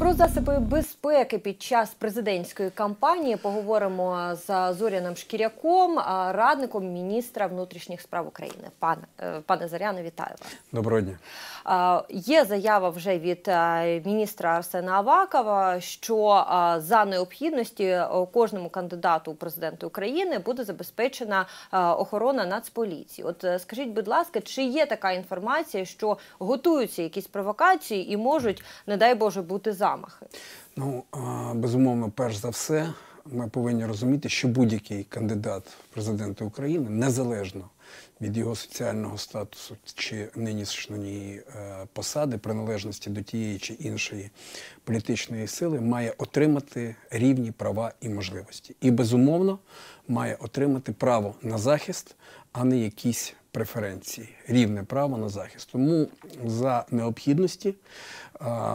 Про засоби безпеки під час президентської кампанії поговоримо з Зоряним Шкіряком, радником міністра внутрішніх справ України. Пане пане Заряне, вітаю вас. Доброго дня. Є заява вже від міністра Арсена Авакова, що за необхідності кожному кандидату у президенти України буде забезпечена охорона Нацполіції. От скажіть, будь ласка, чи є така інформація, що готуються якісь провокації і можуть, не дай Боже, бути замахи? Ну безумовно, перш за все, ми повинні розуміти, що будь-який кандидат в президенти України незалежно від його соціального статусу чи нинішньої е, посади, приналежності до тієї чи іншої політичної сили, має отримати рівні права і можливості. І безумовно має отримати право на захист, а не якісь преференції, рівне право на захист. Тому за необхідності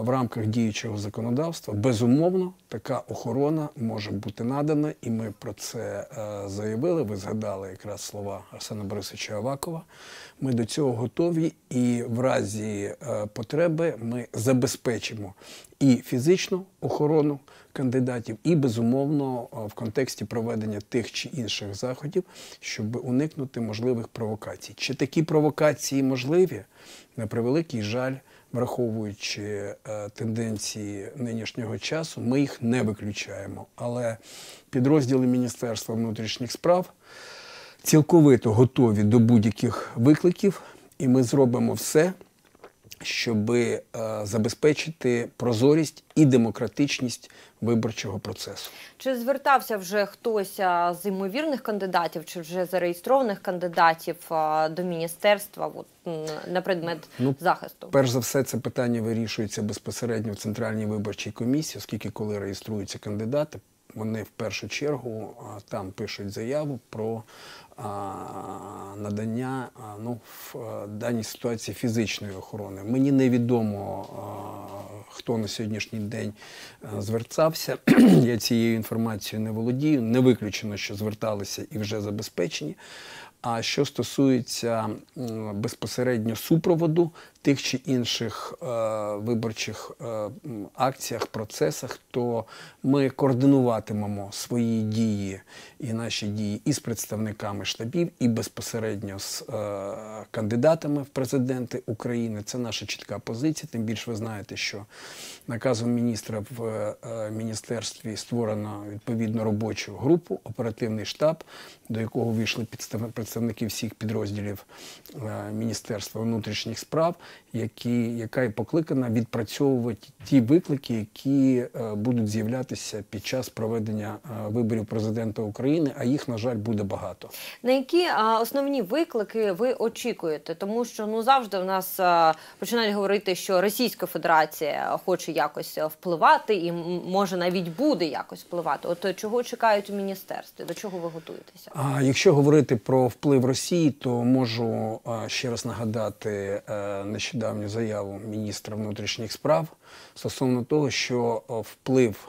в рамках діючого законодавства безумовно така охорона може бути надана, і ми про це е, заявили. Ви згадали якраз слова Арсена Борисовича Авакова. Ми до цього готові, і в разі е, потреби ми забезпечимо і фізичну охорону кандидатів, і безумовно е, в контексті проведення тих чи інших заходів, щоб уникнути можливих провокацій. Чи такі провокації можливі? На превеликий жаль, враховуючи е, тенденції нинішнього часу, ми їх не виключаємо. Але підрозділи Міністерства внутрішніх справ цілковито готові до будь-яких викликів, і ми зробимо все щоб е, забезпечити прозорість і демократичність виборчого процесу. Чи звертався вже хтось з ймовірних кандидатів, чи вже зареєстрованих кандидатів до міністерства от, на предмет ну, захисту? Перш за все, це питання вирішується безпосередньо в центральній виборчій комісії, оскільки коли реєструються кандидати, вони в першу чергу там пишуть заяву про надання ну, в даній ситуації фізичної охорони. Мені невідомо, хто на сьогоднішній день звертався. Я цією інформацією не володію. Не виключено, що зверталися і вже забезпечені. А що стосується безпосередньо супроводу тих чи інших е, виборчих е, акціях, процесах, то ми координуватимемо свої дії і наші дії із представниками штабів, і безпосередньо з е, кандидатами в президенти України. Це наша чітка позиція. Тим більше ви знаєте, що наказом міністра в е, міністерстві створено відповідно робочу групу, оперативний штаб, до якого вийшли представники всіх підрозділів е, Міністерства внутрішніх справ які, яка і покликана відпрацьовувати ті виклики, які е, будуть з'являтися під час проведення е, виборів президента України. А їх, на жаль, буде багато. На які основні виклики ви очікуєте? Тому що ну завжди в нас починають говорити, що Російська Федерація хоче якось впливати і може навіть буде якось впливати. От чого чекають у міністерстві? До чого ви готуєтеся? А якщо говорити про вплив Росії, то можу ще раз нагадати а, е, нещодавню заяву міністра внутрішніх справ стосовно того, що вплив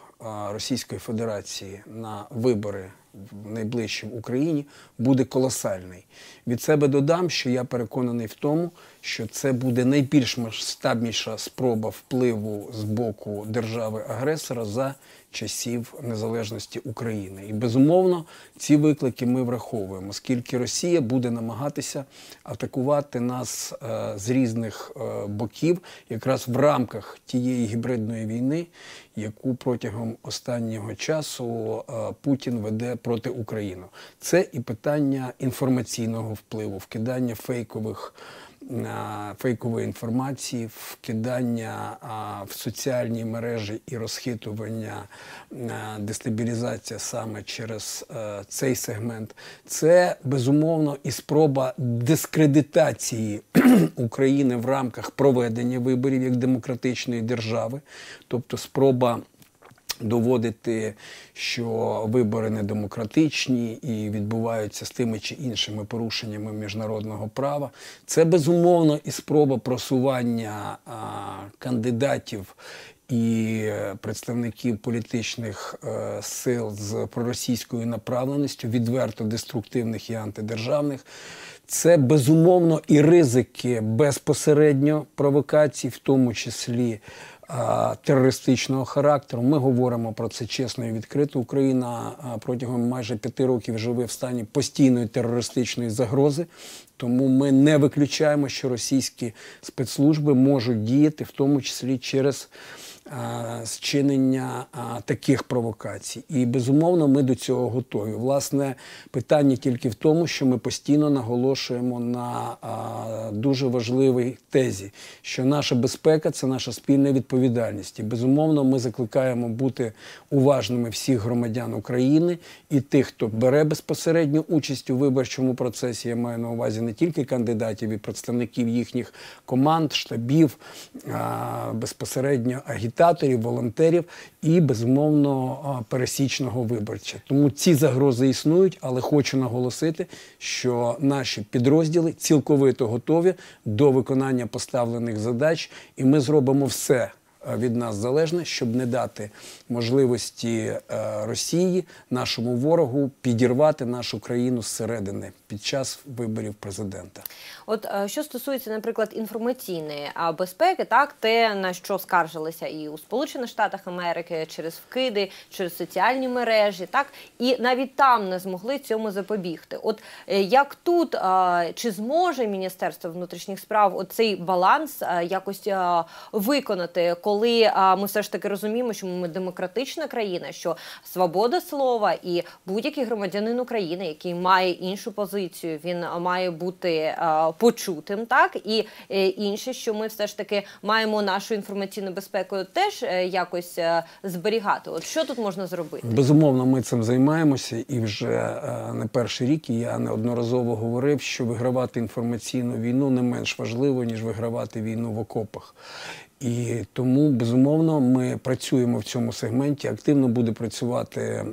Російської Федерації на вибори в найближчій Україні буде колосальний. Від себе додам, що я переконаний в тому, що це буде найбільш масштабніша спроба впливу з боку держави-агресора за часів незалежності України. І безумовно ці виклики ми враховуємо, оскільки Росія буде намагатися атакувати нас е, з різних е, боків, якраз в рамках тієї гібридної війни, яку протягом останнього часу е, Путін веде проти України. Це і питання інформаційного впливу, вкидання фейкових фейкової інформації, вкидання в соціальні мережі і розхитування, дестабілізація саме через е, цей сегмент, це безумовно і спроба дискредитації України в рамках проведення виборів як демократичної держави, тобто спроба доводити, що вибори недемократичні і відбуваються з тими чи іншими порушеннями міжнародного права. Це безумовно і спроба просування кандидатів. І представників політичних е, сил з проросійською направленістю, відверто деструктивних і антидержавних, це безумовно і ризики безпосередньо провокацій, в тому числі терористичного характеру. Ми говоримо про це чесно і відкрито. Україна протягом майже п'яти років живе в стані постійної терористичної загрози. Тому ми не виключаємо, що російські спецслужби можуть діяти, в тому числі через зчинення а, таких провокацій. І безумовно, ми до цього готові. Власне, питання тільки в тому, що ми постійно наголошуємо на дуже важливій тезі, що наша безпека це наша спільна відповідальність. І безумовно, ми закликаємо бути уважними всіх громадян України і тих, хто бере безпосередню участь у виборчому процесі. Я маю на увазі не тільки кандидатів і представників їхніх команд, штабів, безпосередньо агітаторів, волонтерів і безумовно пересічного виборця. Тому ці загрози існують, але хочу наголосити, що наші підрозділи цілковито готові до виконання поставлених задач, і ми зробимо все. Е, Від нас залежне, щоб не дати можливості е, Росії, нашому ворогу, підірвати нашу країну зсередини під час виборів президента. От е, що стосується, наприклад, інформаційної безпеки, так те на що скаржилися і у Сполучених Штатах Америки через вкиди, через соціальні мережі, так і навіть там не змогли цьому запобігти. От як тут чи зможе Міністерство внутрішніх справ оцей баланс якось виконати, коли ми все ж таки розуміємо, що ми демократична країна, що свобода слова і будь-який громадянин України, який має іншу позицію, він має бути почутим, так і е, інше, що ми все ж таки маємо нашу інформаційну безпеку теж е, якось е, зберігати. От що тут можна зробити? Безумовно, ми цим займаємося, і вже не перший рік я неодноразово говорив, що вигравати інформаційну війну не менш важливо, ніж вигравати війну в окопах. І тому, безумовно, ми працюємо в цьому сегменті. Активно буде працювати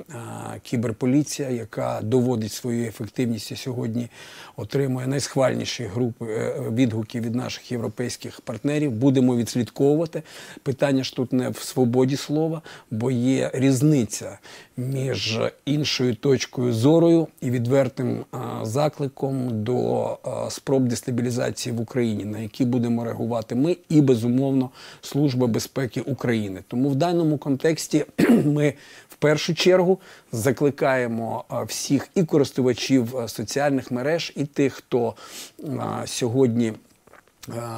кіберполіція, яка доводить свою ефективність і сьогодні отримує найсхвальніші групи е, відгуки від наших європейських партнерів. Будемо відслідковувати. Питання ж тут не в свободі слова, бо є різниця між іншою точкою зорою і відвертим закликом до спроб дестабілізації в Україні, на які будемо реагувати ми і безумовно Служба безпеки України. Тому в даному контексті ми в першу чергу закликаємо всіх і користувачів соціальних мереж, і тих, хто сьогодні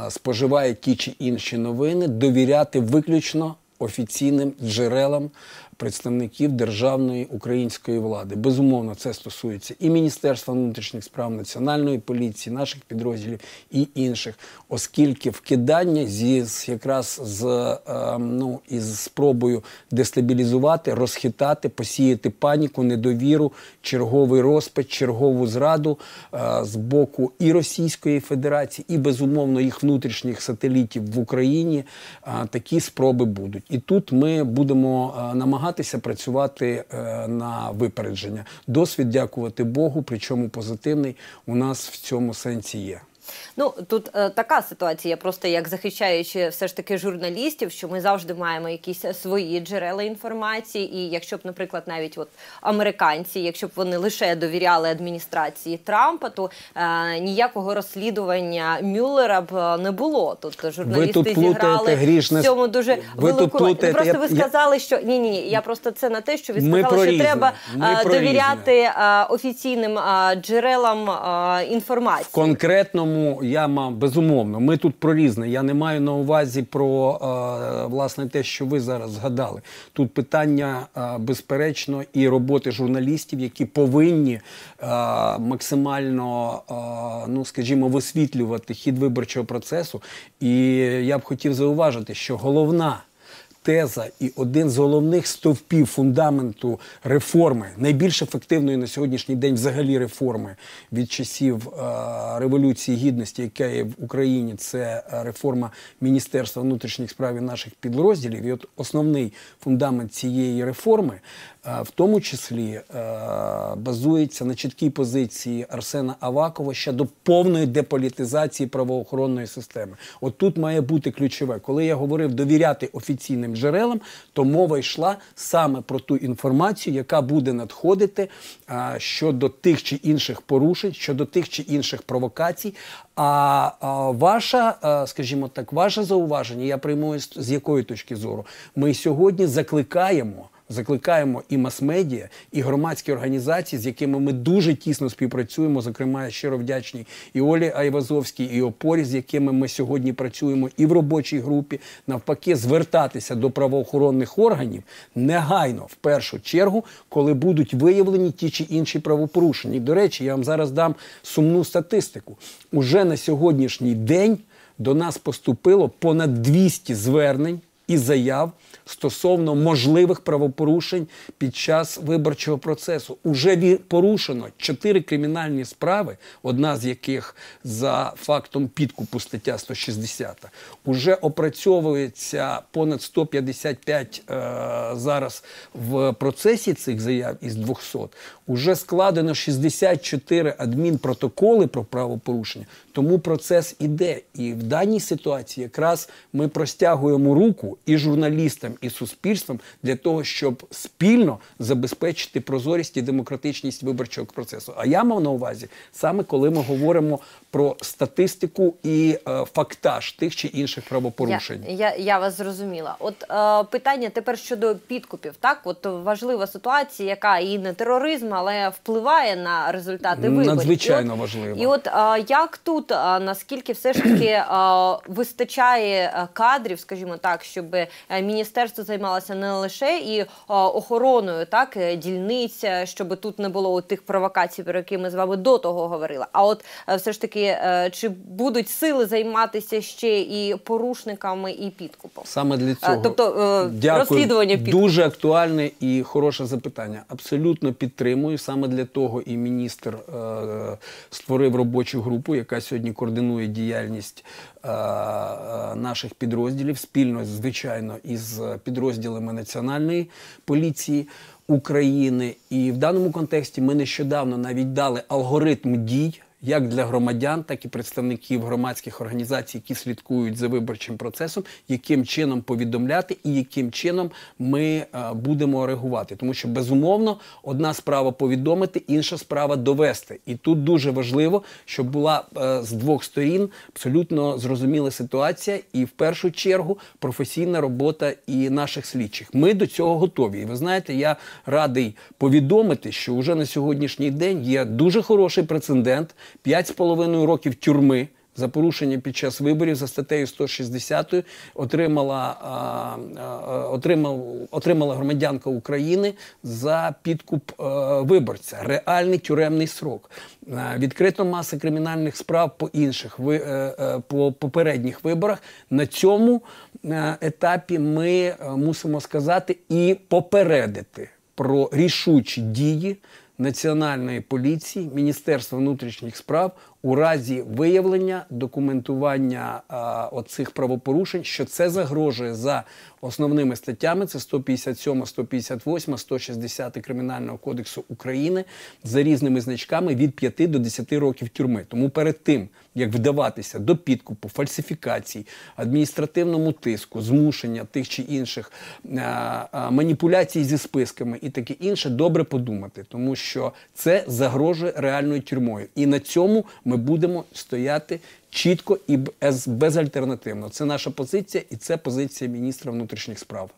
споживає ті чи інші новини, довіряти виключно офіційним джерелам представників державної української влади. Безумовно, це стосується і Міністерства внутрішніх справ, Національної поліції, наших підрозділів і інших, оскільки вкидання зі якраз з е, ну із спробою дестабілізувати, розхитати, посіяти паніку, недовіру, черговий розпад, чергову зраду е, з боку і Російської Федерації, і безумовно їх внутрішніх сателітів в Україні. е, такі спроби будуть. І тут ми будемо е, намагатися працювати е, на випередження. Досвід, дякувати Богу, причому позитивний у нас в цьому сенсі є. Ну тут е, така ситуація, просто як захищаючи все ж таки журналістів, що ми завжди маємо якісь свої джерела інформації. І якщо б, наприклад, навіть от американці, якщо б вони лише довіряли адміністрації Трампа, то е, ніякого розслідування Мюллера б е, не було. Тут журналісти тут плутаєте зіграли грішне в цьому дуже Ви велику роль. Ну, плутаєте, Просто я- ви сказали, що ні, ні, ні. Я просто це на те, що ви сказали, що різне. треба Ми е, довіряти е, офіційним джерелам інформації. В конкретному я мав безумовно. Ми тут про різне. Я не маю на увазі про е, власне те, що ви зараз згадали. Тут питання е, безперечно і роботи журналістів, які повинні е, максимально, е, ну скажімо, висвітлювати хід виборчого процесу. І я б хотів зауважити, що головна теза і один з головних стовпів фундаменту реформи, найбільш ефективної на сьогоднішній день взагалі реформи від часів е, Революції Гідності, яка є в Україні, це е, реформа Міністерства внутрішніх справ і наших підрозділів. І от основний фундамент цієї реформи, е, в тому числі, базується на чіткій позиції Арсена Авакова щодо повної деполітизації правоохоронної системи. От тут має бути ключове. Коли я говорив довіряти офіційним офіційним джерелам, то мова йшла саме про ту інформацію, яка буде надходити а, щодо тих чи інших порушень, щодо тих чи інших провокацій. А, а ваша, а, скажімо так, ваше зауваження, я прийму з якої точки зору, ми сьогодні закликаємо. Закликаємо і мас-медіа, і громадські організації, з якими ми дуже тісно співпрацюємо. Зокрема, щиро вдячний і Олі Айвазовській, і опорі, з якими ми сьогодні працюємо, і в робочій групі, навпаки, звертатися до правоохоронних органів негайно, в першу чергу, коли будуть виявлені ті чи інші правопорушення. І, до речі, я вам зараз дам сумну статистику. Уже на сьогоднішній день до нас поступило понад 200 звернень і заяв стосовно можливих правопорушень під час виборчого процесу. Уже порушено чотири кримінальні справи, одна з яких за фактом підкупу стаття 160. Уже опрацьовується понад 155 е, зараз в процесі цих заяв із 200. Уже складено 64 адмінпротоколи про правопорушення, тому процес іде. І в даній ситуації якраз ми простягуємо руку і журналістам, і суспільством для того, щоб спільно забезпечити прозорість і демократичність виборчого процесу. А я мав на увазі саме коли ми говоримо про статистику і е, фактаж тих чи інших правопорушень. Я, я, я вас зрозуміла. От е, питання тепер щодо підкупів. Так, от важлива ситуація, яка і не тероризм, але впливає на результати виборів. Надзвичайно і от, важливо. І от е, як тут е, наскільки все ж таки е, вистачає е, кадрів, скажімо так, щоб е, міністерство займалося не лише і е, охороною, так е, дільниць, е, щоб тут не було тих провокацій, про які ми з вами до того говорили. А от е, все ж таки, е, чи будуть сили займатися ще і порушниками, і підкупом? Саме для цього. тобто, е, Дякую. розслідування підкупу. Дуже актуальне і хороше запитання. Абсолютно підтримую. Саме для того і міністр е, створив робочу групу, яка сьогодні координує діяльність е, е, наших підрозділів спільно, звичайно, із підрозділами Національної поліції. України, і в даному контексті ми нещодавно навіть дали алгоритм дій як для громадян, так і представників громадських організацій, які слідкують за виборчим процесом, яким чином повідомляти і яким чином ми е, будемо реагувати. Тому що безумовно одна справа повідомити, інша справа довести. І тут дуже важливо, щоб була е, з двох сторін абсолютно зрозуміла ситуація, і в першу чергу професійна робота і наших слідчих. Ми до цього готові. І ви знаєте, я радий повідомити, що вже на сьогоднішній день є дуже хороший прецедент. 5,5 років тюрми за порушення під час виборів за статтею 160 отримала, а, а, отримав, отримала громадянка України за підкуп а, виборця. Реальний тюремний срок. А, відкрито маса кримінальних справ по інших ви, е, е, по попередніх виборах. На цьому е, етапі ми е, мусимо сказати і попередити про рішучі дії. Національної поліції, Міністерства внутрішніх справ у разі виявлення документування а, оцих правопорушень, що це загрожує за основними статтями: це 157, 158, 160 Кримінального кодексу України за різними значками від 5 до 10 років тюрми. Тому перед тим як вдаватися до підкупу, фальсифікацій, адміністративному тиску, змушення тих чи інших а, а, маніпуляцій зі списками і таке інше, добре подумати, тому що це загрожує реальною тюрмою. І на цьому ми будемо стояти чітко і без, безальтернативно. Це наша позиція, і це позиція міністра внутрішніх справ.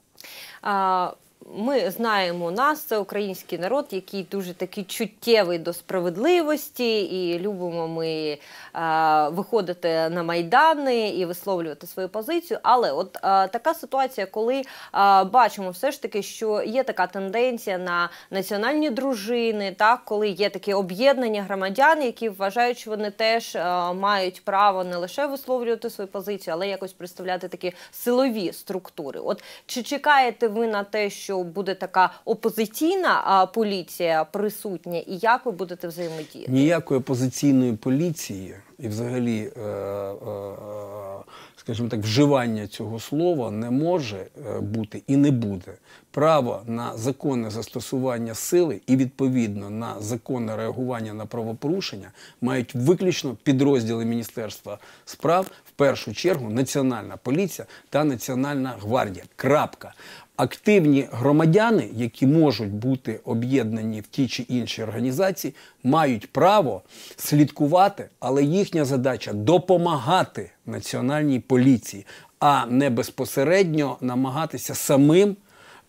А, Ми знаємо нас, це український народ, який дуже такий чуттєвий до справедливості, і любимо ми а, виходити на майдани і висловлювати свою позицію. Але от а, така ситуація, коли а, бачимо все ж таки, що є така тенденція на національні дружини, так коли є таке об'єднання громадян, які вважають, що вони теж а, мають право не лише висловлювати свою позицію, але якось представляти такі силові структури. От чи чекаєте ви на те, що буде така опозиційна поліція присутня, і як ви будете взаємодіяти? Ніякої опозиційної поліції і взагалі, е, е, скажімо так, вживання цього слова не може е, бути і не буде. Право на законне застосування сили і відповідно на законне реагування на правопорушення мають виключно підрозділи Міністерства справ, в першу чергу Національна поліція та Національна гвардія. Крапка. Активні громадяни, які можуть бути об'єднані в ті чи інші організації, мають право слідкувати, але їхня задача допомагати національній поліції, а не безпосередньо намагатися самим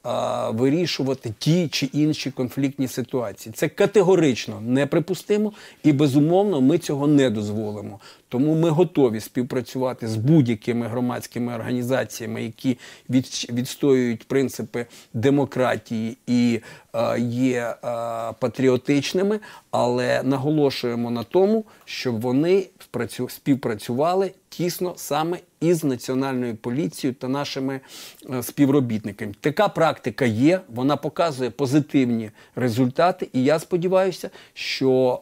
а, вирішувати ті чи інші конфліктні ситуації. Це категорично неприпустимо і безумовно ми цього не дозволимо. Тому ми готові співпрацювати з будь-якими громадськими організаціями, які відстоюють принципи демократії і е, є е, патріотичними, але наголошуємо на тому, щоб вони співпрацювали тісно саме із національною поліцією та нашими е, співробітниками. Така практика є, вона показує позитивні результати, і я сподіваюся, що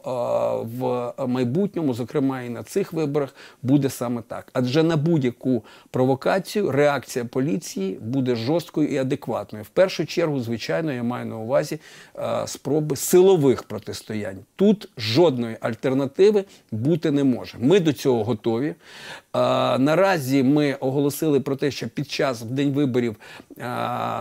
в майбутньому, зокрема і на цих виборах, буде саме так. Адже на будь-яку провокацію реакція поліції буде жорсткою і адекватною. В першу чергу, звичайно, я маю на увазі е, спроби силових протистоянь. Тут жодної альтернативи бути не може. Ми до цього готові. Наразі ми оголосили про те, що під час в день виборів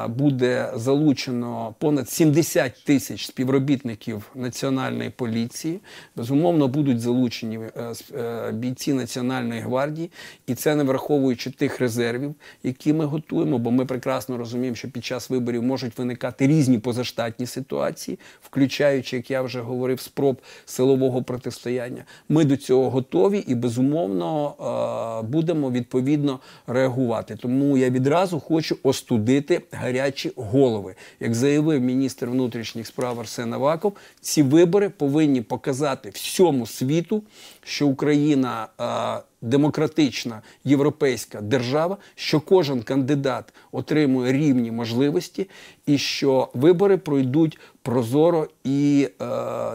буде залучено понад 70 тисяч співробітників національної поліції. Безумовно, будуть залучені е, е, бійці Національної гвардії, і це не враховуючи тих резервів, які ми готуємо, бо ми прекрасно розуміємо, що під час виборів можуть виникати різні позаштатні ситуації, включаючи, як я вже говорив, спроб силового протистояння. Ми до цього готові і безумовно е, будемо відповідно реагувати. Тому я відразу хочу остудити гарячі голови. Як заявив міністр внутрішніх справ Арсен Аваков, ці вибори повинні показати всьому світу, що Україна е, демократична європейська держава, що кожен кандидат отримує рівні можливості, і що вибори пройдуть прозоро і е,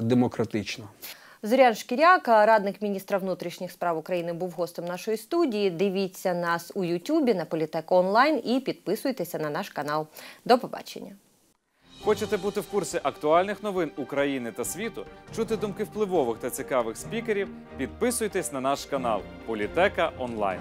демократично. Зорян Шкіряк, радник міністра внутрішніх справ України, був гостем нашої студії. Дивіться нас у Ютубі на Політеко онлайн і підписуйтеся на наш канал. До побачення. Хочете бути в курсі актуальних новин України та світу, чути думки впливових та цікавих спікерів? Підписуйтесь на наш канал Політека Онлайн.